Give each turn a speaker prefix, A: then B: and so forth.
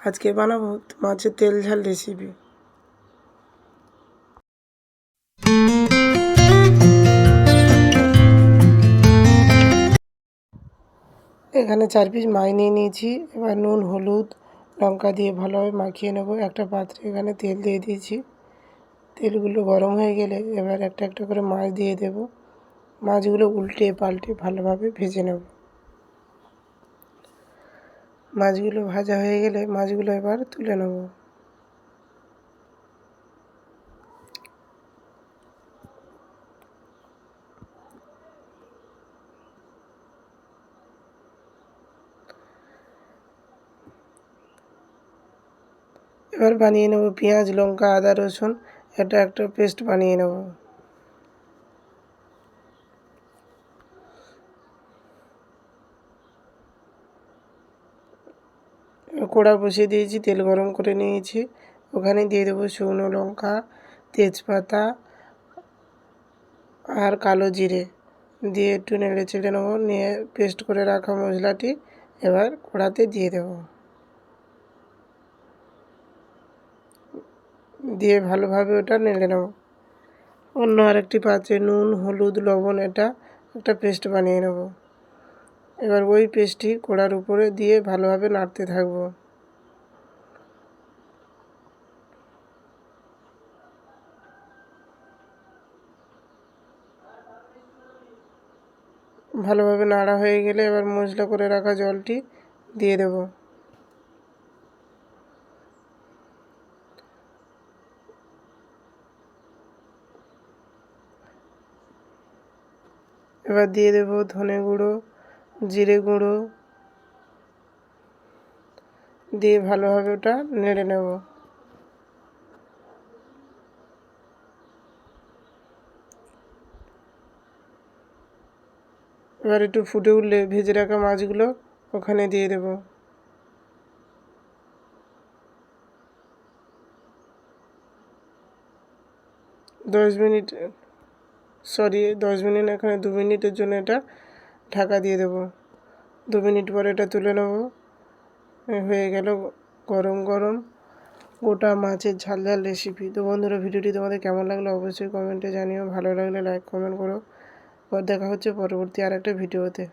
A: আজকে বানাবো মাছের তেল ঝাল রেসিপি এখানে চার পিস মাছ নিয়ে নিয়েছি। এবার নুন, হলুদ, লঙ্কা দিয়ে ভালোভাবে মাখিয়ে নেব। একটা পাত্রে এখানে তেল দিয়ে দিয়েছি। তেলগুলো গরম হয়ে গেলে এবার একটা একটা করে মাছ দিয়ে দেব। মাছগুলো উল্টে পাল্টে ভালোভাবে ভেজে নেব। মাছগুলো ভাজা হয়ে গেলে মাছগুলো এবার তুলে নেব। এবার বানিয়ে নেব পেঁয়াজ, লঙ্কা, আদা, রসুন, এটা একটা পেস্ট বানিয়ে নেব। কড়া বসিয়ে দিয়েছি, তেল গরম করে নিয়েছি। ওখানে দিয়ে দেবো শুকনো লঙ্কা, তেজপাতা আর কালো জিরে। দিয়ে একটু নেড়ে চেড়ে নেব, নিয়ে পেস্ট করে রাখা মশলাটি এবার কড়াতে দিয়ে দেবো। দিয়ে ভালোভাবে ওটা নেড়ে নেব। অন্য আরেকটি পাত্রে নুন, হলুদ, লবণ, এটা একটা পেস্ট বানিয়ে নেব। এবার ওই পেস্টটি কড়ার উপরে দিয়ে ভালোভাবে নাড়তে থাকব। ভালোভাবে নাড়া হয়ে গেলে এবার মশলা করে রাখা জলটি দিয়ে দেব। এবার দিয়ে দেব ধনে গুঁড়ো। জিরে গুঁড়ো দিয়ে ভালোভাবে ওটা নেড়ে নেব। এবার একটু ফুটে উঠলে ভেজে রাখা মাছগুলো ওখানে দিয়ে দেব। দশ মিনিট সরি দশ মিনিট এখানে দু মিনিটের জন্য এটা ঢাকা দিয়ে দেবো। দু মিনিট পরে এটা তুলে নেব। হয়ে গেল গরম গরম গোটা মাছের ঝাল ঝাল রেসিপি তো বন্ধুরা, ভিডিওটি তোমাদের কেমন লাগল অবশ্যই কমেন্টে জানিও। ভালো লাগলে লাইক কমেন্ট করো। দেখা হচ্ছে পরবর্তী আর একটা ভিডিওতে।